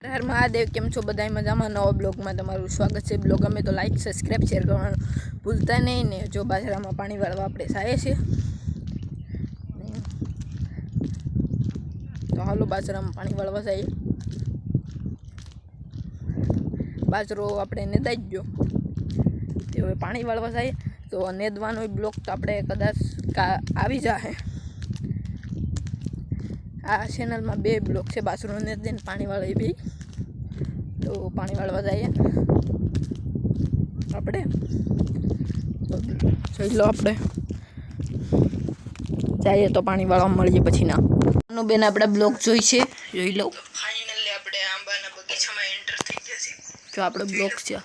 હર મહાદેવ, કેમ છો બધાય મજામાં? નવા બ્લોગમાં તમારું સ્વાગત છે. બ્લોગ અમે તો લાઈક સબસ્ક્રાઈબ શેર કરવાનું ભૂલતા નહીં ને જો બાજરામાં પાણી વાળવા આપણે સાય છે તો હાલો બાજરામાં પાણી વાળવા જઈએ. બાજરો આપણે નેદાઈ જ ગયો. તે હવે પાણી વાળવા જાય તો નેદવાનો બ્લોક તો આપણે કદાચ આવી જાય આ ચેનલમાં બે બ્લોક છે બાજરો નેદીને પાણી એ બી. તો પાણી વાળવા જઈએ. આપણે જોઈ લો આપણે. જઈએ તો પાણી વાળવા મળીએ પછી ના. નું બેન આપણે બ્લોક જોઈ છે જોઈ લો. ફાઇનલી આપણે આંબાના બગીચામાં એન્ટર થઈ ગયા છે જો આપણે બ્લોક છે.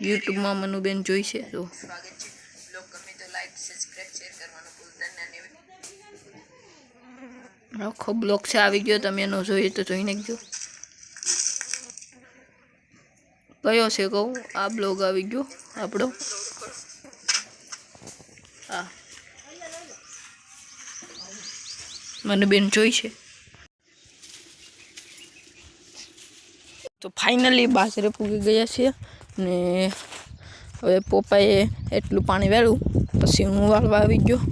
યુટ્યુબમાં મનુબેન જોઈ છે તો સ્વાગત છે બ્લોગ ગમે તો લાઈક સબસ્ક્રાઇબ શેર કરવાનું ભૂલતા ના નહીં આખો બ્લોક છે, આવી ગયો, તમે એનો જોઈએ તો જોઈ નાખજો કયો છે કહું? આ બ્લોગ આવી ગયો, આપણો. હા. મને બેન જોઈ છે. તો ફાઇનલી બાજરે પૂગી ગયા છે ને હવે પપ્પાએ એટલું પાણી વેળું પછી હું વાળવા આવી ગયો.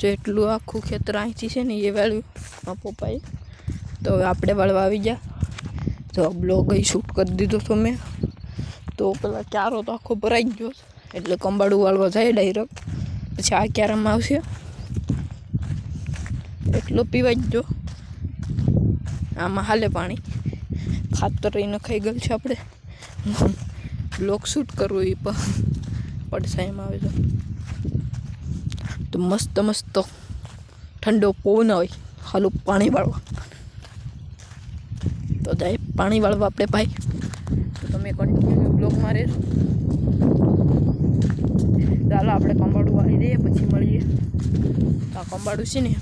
જો એટલું આખું ખેતર અહીંથી છે ને એ વાળ્યું પપ્પાએ. તો હવે આપણે વાળવા આવી ગયા. તો બ્લોગ અહીં શૂટ કરી દીધો તો મેં. તો પેલા ક્યારો તો આખો ભરાઈ ગયો એટલે કંબાડું વાળવા જાય ડાયરેક્ટ પછી આ ક્યારામાં આવશે? એટલો પીવા જ જો આમાં હાલે પાણી. ખાતર એ ખાઈ ગયેલ છે આપણે. બ્લોગ શૂટ કરવું એ પણ. પડશે આવે તો. તો મસ્ત મસ્ત ઠંડો પવન હોય, હાલું પાણી વાળવા. તો જાય પાણી વાળવા આપણે ભાઈ. તો તમે કન્ટિન્યુ બ્લોગમાં રહેશો ચાલો આપણે કંબાડું વાળી દઈએ, પછી મળીએ. તો આ કંબાડું છે ને,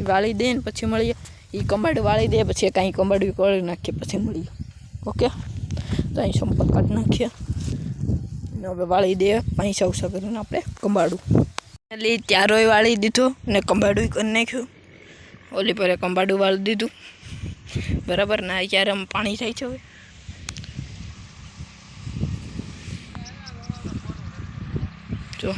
એ વાળી દે ને પછી મળીએ. એ કંબાડું વાળી દે, પછી કાંઈ કંબાડું કરી નાખીએ, પછી મળીએ. ઓકે? તો અહીં સંપર્ક કાઢી નાખીએ. ને હવે વાળી દે પૈસા ઉસા કરીને આપણે કંબાડું એટલે ત્યારોય વાળી દીધો ને કંબાડું કરી નાખ્યું. ઓલી પર કંબાડું વાળી દીધું. બરાબર, ના ક્યારે આમ પાણી થાય છે જો.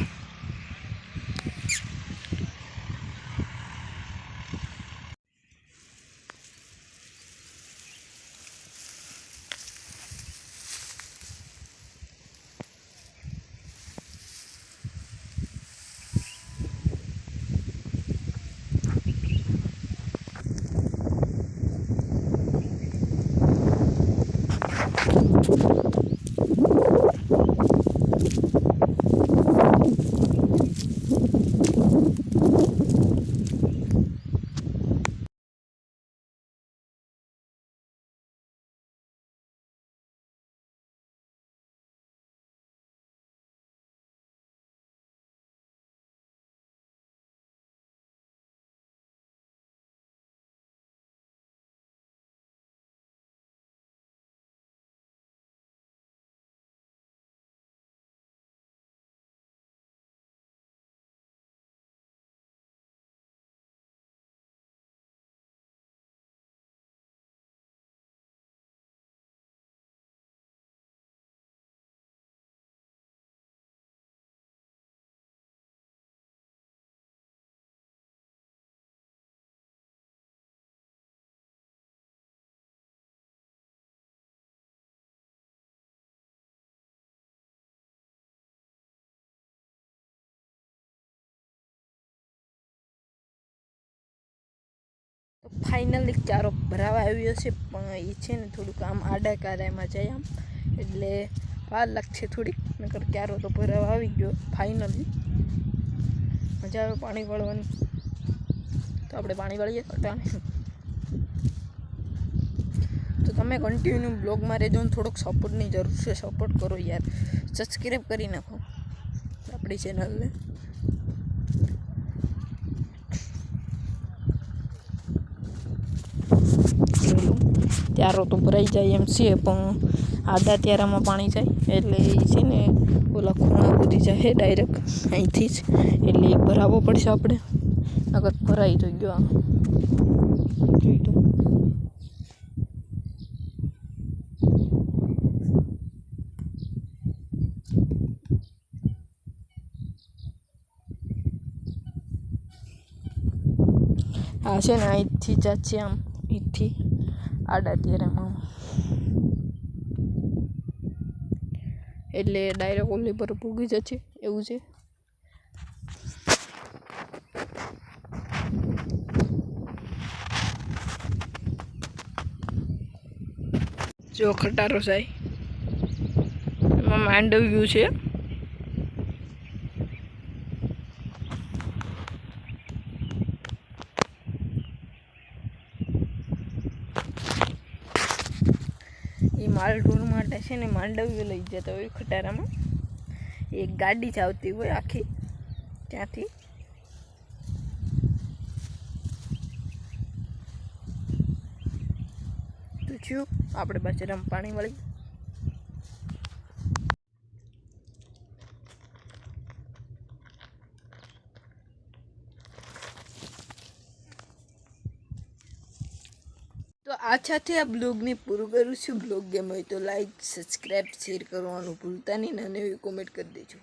ફાઇનલી ચારો ભરાવા આવ્યો છે, પણ એ છે ને થોડુંક આમ આડા કારામાં જાય આમ. એટલે વાર લાગશે થોડીક, નકર ક્યારો તો ભરાવા આવી ગયો ફાઇનલી મજા આવે પાણી વળવાની. તો આપણે પાણી વળીએ તો તમે કન્ટિન્યુ બ્લોગમાં રહેજો ને થોડોક સપોર્ટની જરૂર છે, સપોર્ટ કરો યાર. સબસ્ક્રાઈબ કરી નાખો. આપણી ચેનલને ત્યારો તો ભરાઈ જાય એમ છે, પણ આધા ત્યારામાં પાણી જાય, એટલે એ છે ને ઓલા ખૂણા કૂદી જાય ડાયરેક્ટ અહીંથી જ. એટલે ભરાવો પડશે આપણે. અગર ભરાઈ તો ગયો આમ. આ છે ને અહીંથી જ છે આમ. અહીંથી આડા તેરામાં એટલે ડાયરેક્ટ ઓલી પર પૂગી જશે, એવું છે. જો ખટારો સાહેબ, એમાં માંડવ્યું છે. માલ ઢોર માટે છે ને માંડવ્યું લઈ જતા હોય ખટારામાં. એક ગાડી જ આવતી હોય આખી ત્યાંથી. તો છું આપણે બચરામાં પાણી વળી તો આ સાથે આ બ્લોગને પૂરું કરું છું. બ્લોગ ગેમ હોય તો લાઈક સબસ્ક્રાઈબ શેર કરવાનું ભૂલતા નહીં અને એવી કોમેન્ટ કરી દેજો.